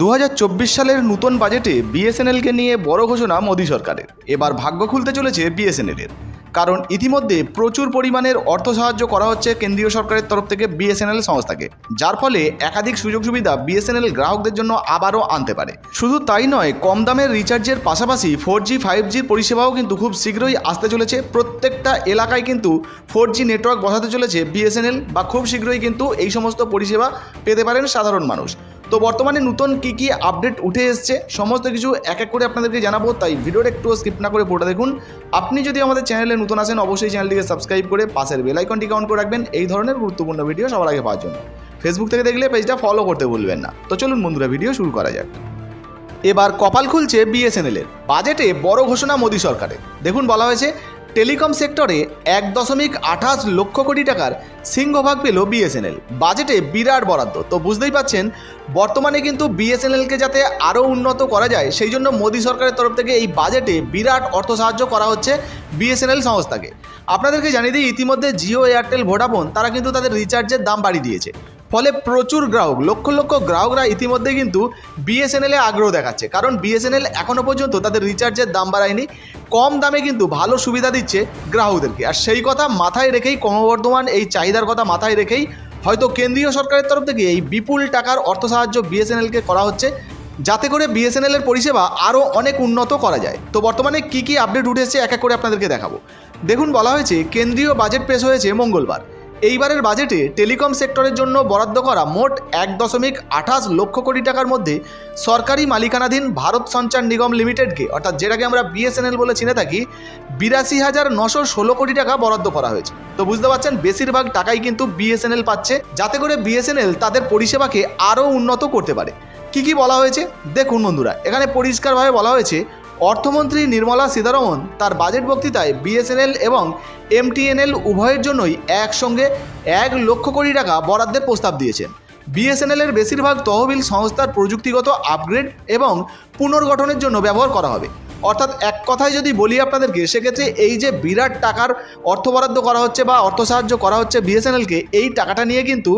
দু হাজার চব্বিশ সালের নতুন বাজেটে বিএসএনএলকে নিয়ে বড় ঘোষণা মোদী সরকারের। এবার ভাগ্য খুলতে চলেছে বিএসএনএলের। কারণ ইতিমধ্যে প্রচুর পরিমাণের অর্থ সাহায্য করা হচ্ছে কেন্দ্রীয় সরকারের তরফ থেকে বিএসএনএল সংস্থাকে। যার ফলে একাধিক সুযোগ সুবিধা বিএসএনএল গ্রাহকদের জন্য আবারও আনতে পারে। শুধু তাই নয়, কম দামের রিচার্জের পাশাপাশি ফোর জি, ফাইভ জির পরিষেবাও কিন্তু খুব শীঘ্রই আসতে চলেছে। প্রত্যেকটা এলাকায় কিন্তু ফোর জি নেটওয়ার্ক বসাতে চলেছে বিএসএনএল বা খুব শীঘ্রই কিন্তু এই সমস্ত পরিষেবা পেতে পারেন সাধারণ মানুষ। তো বর্তমানে নতুন কি কি আপডেট উঠে এসছে, সমস্ত কিছু এক এক করে আপনাদেরকে জানাব, তাই ভিডিওটা একটু স্কিপ না করে পুরোটা দেখুন। আপনি যদি আমাদের চ্যানেলে নতুন আসেন, অবশ্যই চ্যানেলটিকে সাবস্ক্রাইব করে পাশের বেল অন করে রাখবেন। এই ধরনের গুরুত্বপূর্ণ ভিডিও সবার আগে পাওয়ার জন্য। ফেসবুক থেকে দেখলে পেজটা ফলো করতে ভুলবেন না। তো চলুন বন্ধুরা ভিডিও শুরু করা যাক। এবার কপাল খুলছে বিএসএনএলের বাজেটে বড় ঘোষণা মোদী সরকারের। দেখুন বলা হয়েছে টেলিকম সেক্টরে এক দশমিক আঠাশ লক্ষ কোটি টাকার সিংহভাগ পেল বিএসএনএল। বাজেটে বিরাট বরাদ্দ। তো বুঝতেই পাচ্ছেন, বর্তমানে কিন্তু বিএসএনএলকে যাতে আরও উন্নত করা যায়, সেই জন্য মোদী সরকারের তরফ থেকে এই বাজেটে বিরাট অর্থ সাহায্য করা হচ্ছে বিএসএনএল সংস্থাকে। আপনাদেরকে জানিয়ে দিই, ইতিমধ্যে জিও, এয়ারটেল, ভোডাফোন, তারা কিন্তু তাদের রিচার্জের দাম বাড়িয়ে দিয়েছে। ফলে প্রচুর গ্রাহক, লক্ষ লক্ষ গ্রাহকরা ইতিমধ্যে কিন্তু বিএসএনএলে আগ্রহ দেখাচ্ছে। কারণ বিএসএনএল এখনও পর্যন্ত তাদের রিচার্জের দাম বাড়ায়নি, কম দামে কিন্তু ভালো সুবিধা দিচ্ছে গ্রাহকদেরকে। আর সেই কথা মাথায় রেখেই ক্রমবর্ধমান এই চাহিদার কথা মাথায় রেখেই হয়তো কেন্দ্রীয় সরকারের তরফ থেকে এই বিপুল টাকার অর্থ সাহায্য বিএসএনএলকে করা হচ্ছে, যাতে করে বিএসএনএল এর পরিষেবা আরও অনেক উন্নত করা যায়। তো বর্তমানে কি কি আপডেট উঠেছে, এক এক করে আপনাদেরকে দেখাবো। দেখুন, বলা হয়েছে, কেন্দ্রীয় বাজেট পেশ হয়েছে মঙ্গলবার। এইবারের বাজেটে টেলিকম সেক্টরের জন্য বরাদ্দ করা মোট এক দশমিক আঠাশ লক্ষ কোটি টাকার মধ্যে সরকারি মালিকানাধীন ভারত সঞ্চার নিগম লিমিটেডকে, অর্থাৎ যেটাকে আমরা বিএসএনএল বলে চিনে থাকি, বিরাশি হাজার নশো ষোলো কোটি টাকা বরাদ্দ করা হয়েছে। তো বুঝতে পারছেন, বেশিরভাগ টাকাই কিন্তু বিএসএনএল পাচ্ছে, যাতে করে বিএসএনএল তাদের পরিষেবাকে আরও উন্নত করতে পারে। কি কি বলা হয়েছে? দেখুন বন্ধুরা, এখানে পরিষ্কারভাবে বলা হয়েছে অর্থমন্ত্রী নির্মলা সীতারমন তার বাজেট বক্তৃতায় বিএসএনএল এবং এমটিএনএল উভয়ের জন্যই একসঙ্গে এক লক্ষ কোটি টাকা বরাদ্দের প্রস্তাব দিয়েছেন। বিএসএনএলের বেশিরভাগ তহবিল সংস্থার প্রযুক্তিগত আপগ্রেড এবং পুনর্গঠনের জন্য ব্যবহার করা হবে। অর্থাৎ এক কথায় যদি বলি আপনাদেরকে, সেক্ষেত্রে এই যে বিরাট টাকার অর্থ বরাদ্দ করা হচ্ছে বা অর্থ সাহায্য করা হচ্ছে বিএসএনএলকে, এই টাকাটা নিয়ে কিন্তু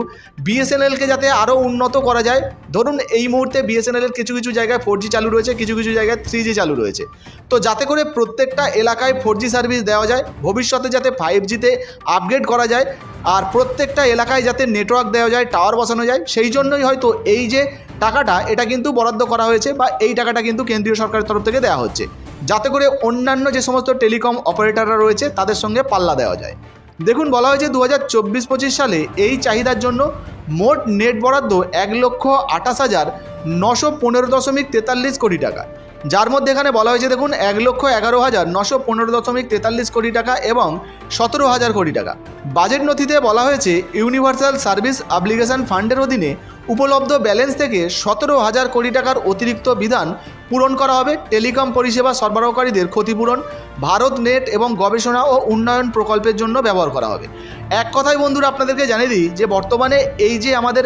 বিএসএনএলকে যাতে আরও উন্নত করা যায়। ধরুন এই মুহূর্তে বিএসএনএলের কিছু কিছু জায়গায় ফোর চালু রয়েছে, কিছু কিছু জায়গায় থ্রি চালু রয়েছে। তো যাতে করে প্রত্যেকটা এলাকায় ফোর সার্ভিস দেওয়া যায়, ভবিষ্যতে যাতে ফাইভ জিতে আপগ্রেড করা যায়, আর প্রত্যেকটা এলাকায় যাতে নেটওয়ার্ক দেওয়া যায় টাওয়ার বসানো যায়, সেই জন্যই হয়তো এই যে টাকাটা এটা কিন্তু বরাদ্দ করা হয়েছে বা এই টাকাটা কিন্তু কেন্দ্রীয় সরকারের তরফ থেকে দেওয়া হচ্ছে। যাতে করে অন্যান্য যে সমস্ত টেলিকম অপারেটররা রয়েছে, তাদের সঙ্গে পাল্লা দেওয়া যায়। দেখুন, বলা হয়েছে দু হাজার চব্বিশ পঁচিশ সালে এই চাহিদার জন্য মোট নেট বরাদ্দ এক লক্ষ আঠাশ হাজার নশো পনেরো দশমিক তেতাল্লিশ কোটি টাকা। যার মধ্যে এখানে বলা হয়েছে, দেখুন, এক লক্ষ এগারো হাজার নশো পনেরো দশমিক তেতাল্লিশ কোটি টাকা এবং সতেরো হাজার কোটি টাকা। বাজেট নথিতে বলা হয়েছে, ইউনিভার্সাল সার্ভিস অ্যাপ্লিকেশন ফান্ডের অধীনে উপলব্ধ ব্যালেন্স থেকে সতেরো হাজার কোটি টাকার অতিরিক্ত বিধান পূরণ করা হবে। টেলিকম পরিষেবা সরবরাহকারীদের ক্ষতিপূরণ, ভারত নেট এবং গবেষণা ও উন্নয়ন প্রকল্পের জন্য ব্যবহার করা হবে। এক কথায় বন্ধুরা, আপনাদেরকে জানিয়ে দিই যে, বর্তমানে এই যে আমাদের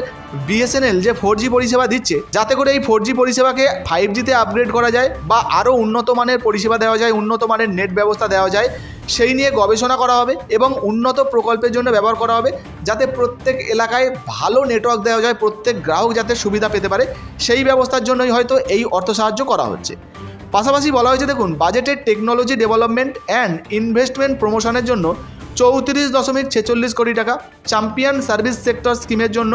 বিএসএনএল যে ফোর পরিষেবা দিচ্ছে, যাতে করে এই ফোর পরিষেবাকে ফাইভ জিতে আপগ্রেড করা যায় বা আরও উন্নত মানের পরিষেবা দেওয়া যায়, উন্নত মানের নেট ব্যবস্থা দেওয়া যায় সেই নিয়ে গবেষণা করা হবে এবং উন্নত প্রকল্পের জন্য ব্যবহার করা হবে যাতে প্রত্যেক এলাকায় ভালো নেটওয়ার্ক দেওয়া যায়, প্রত্যেক গ্রাহক যাতে সুবিধা পেতে পারে, সেই ব্যবস্থার জন্যই হয়তো এই অর্থ সাহায্য করা হচ্ছে। পাশাপাশি বলা হয়েছে, দেখুন বাজেটের টেকনোলজি ডেভেলপমেন্ট অ্যান্ড ইনভেস্টমেন্ট প্রমোশনের জন্য চৌত্রিশ দশমিক ছেচল্লিশ কোটি টাকা চ্যাম্পিয়ন সার্ভিস সেক্টর স্কিমের জন্য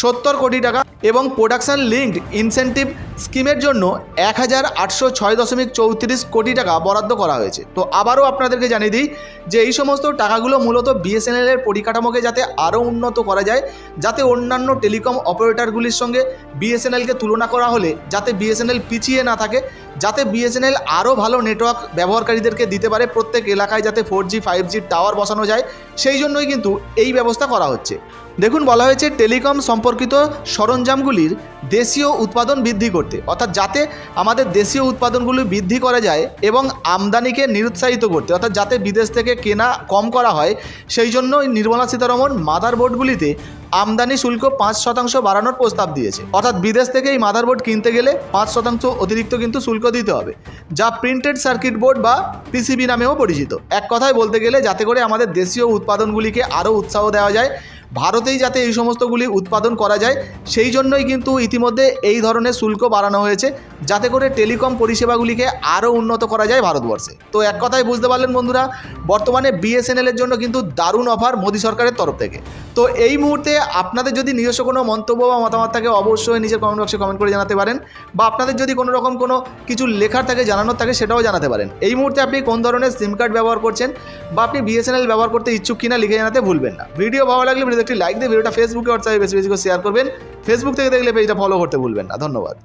সত্তর কোটি টাকা এবং প্রোডাকশন লিঙ্কড ইনসেন্টিভ স্কিমের জন্য এক হাজার আটশো ছয় দশমিক চৌত্রিশ কোটি টাকা বরাদ্দ করা হয়েছে। তো আবারও আপনাদেরকে জানিয়ে দিই যে এই সমস্ত টাকাগুলো মূলত বিএসএনএল এর পরিকাঠামোকে যাতে আরও উন্নত করা যায়, যাতে অন্যান্য টেলিকম অপারেটরগুলির সঙ্গে বিএসএনএলকে তুলনা করা হলে, যাতে বিএসএনএল পিছিয়ে না থাকে, যাতে বিএসএনএল আরও ভালো নেটওয়ার্ক ব্যবহারকারীদেরকে দিতে পারে প্রত্যেক এলাকায় যাতে ফোর জি ফাইভ টাওয়ার বসানো যায়, সেই জন্যই কিন্তু এই ব্যবস্থা করা হচ্ছে। দেখুন, বলা হয়েছে টেলিকম সম্পর্কিত সরঞ্জামগুলির দেশীয় উৎপাদন বৃদ্ধি করতে, অর্থাৎ যাতে আমাদের দেশীয় উৎপাদনগুলি বৃদ্ধি করা যায় এবং আমদানিকে নিরুৎসাহিত করতে, অর্থাৎ যাতে বিদেশ থেকে কেনা কম করা হয়, সেই জন্য নির্মলা সীতারমন মাদারবোর্ডগুলিতে আমদানি শুল্ক পাঁচ শতাংশ বাড়ানোর প্রস্তাব দিয়েছে। অর্থাৎ বিদেশ থেকে এই মাদারবোর্ড কিনতে গেলে পাঁচ শতাংশ অতিরিক্ত কিন্তু শুল্ক দিতে হবে, যা প্রিন্টেড সার্কিট বোর্ড বা পিসিবি নামেও পরিচিত। এক কথায় বলতে গেলে, যাতে করে আমাদের দেশীয় উৎপাদনগুলিকে আরও উৎসাহ দেওয়া যায় ভারতেই যাতে এই সমস্তগুলি উৎপাদন করা যায়, সেই জন্যই কিন্তু ইতিমধ্যে এই ধরনের শুল্ক বাড়ানো হয়েছে, যাতে করে টেলিকম পরিষেবাগুলিকে আরও উন্নত করা যায় ভারতবর্ষে। তো এক কথায় বুঝতে পারলেন বন্ধুরা, বর্তমানে বিএসএনএলের জন্য কিন্তু দারুণ অফার মোদী সরকারের তরফ থেকে। তো এই মুহূর্তে আপনাদের যদি নিজস্ব কোনো মন্তব্য বা মতামত থাকে, অবশ্যই নিজের কমেন্ট বক্সে কমেন্ট করে জানাতে পারেন। বা আপনাদের যদি কোনো রকম কোনো কিছু লেখার থাকে, জানানোর থাকে, সেটাও জানাতে পারেন। এই মুহূর্তে আপনি কোন ধরনের সিম কার্ড ব্যবহার করছেন বা আপনি বিএসএনএল ব্যবহার করতে ইচ্ছুক কিনা, লিখে জানাতে ভুলবেন না। ভিডিও ভালো লাগলে ভিডিও একটি লাইক দিয়ে, ভিডিওটা ফেসবুকে হোয়াটসঅ্যাপে বেশি বেশি করে শেয়ার করবেন। ফেসবুক থেকে দেখলে পেজটা ফলো করতে ভুলবেন না। ধন্যবাদ।